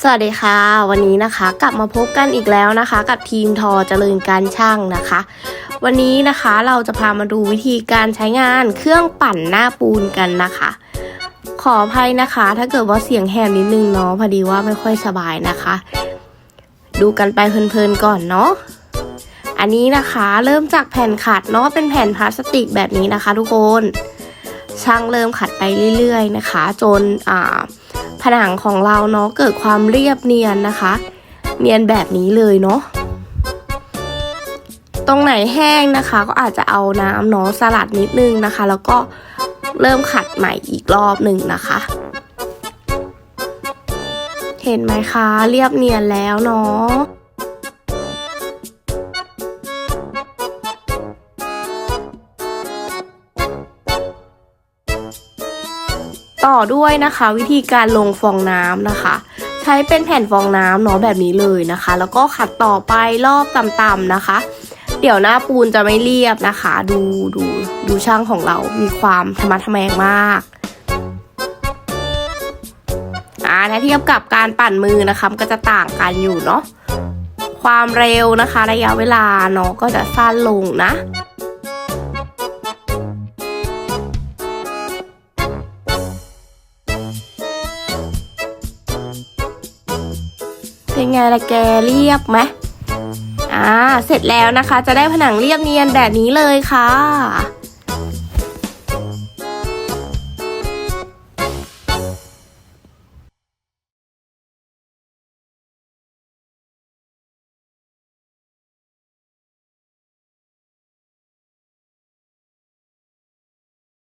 สวัสดีค่ะ วันนี้นะคะกลับมาพบกันอีกแล้วนะคะ กับทีมทอเจริญการช่างนะคะ วันนี้นะคะเราจะพามาดูวิธีการใช้งานเครื่องปั่นหน้าปูนกันนะคะ ขออภัยนะคะ ถ้าเกิดว่าเสียงแหบนิดนึงเนาะพอดีว่าไม่ค่อยสบายนะคะ ดูกันไปเพลินๆก่อนเนาะอันนี้นะคะเริ่มจากแผ่นขัดเนาะเป็นแผ่นพลาสติกแบบนี้นะคะ ทุกคนช่างเริ่มขัดไปเรื่อย ๆ นะคะ จนอ่า นังของเราเนาะเกิดความเรียบเนียนนะคะ เนียนแบบนี้เลยเนาะตรงไหนแห้งนะคะ ก็อาจจะเอาน้ำเนาะสลัดนิดนึงนะคะ แล้วก็เริ่มขัดใหม่อีกรอบหนึ่งนะคะ เห็นไหมคะ เรียบเนียนแล้วเนาะ ต่อด้วยนะคะ วิธีการลงฟองน้ำนะคะ ใช้เป็นแผ่นฟองน้ำเนาะแบบนี้เลยนะคะ แล้วก็ขัดต่อไปรอบต่ำๆนะคะ เดี๋ยวหน้าปูนจะไม่เรียบนะคะ ดูดูดูช่างของเรามีความธรรมะทแมงมากอ่าถ้าเทียบกับการปั่นมือนะคะก็จะต่างกันอยู่เนาะความเร็วนะคะ ระยะเวลาเนาะก็จะสั้นลงนะ เป็นไงล่ะแกเรียบไหมอ่า เสร็จแล้วนะคะ จะได้ผนังเรียบเนียนแบบนี้เลยค่ะ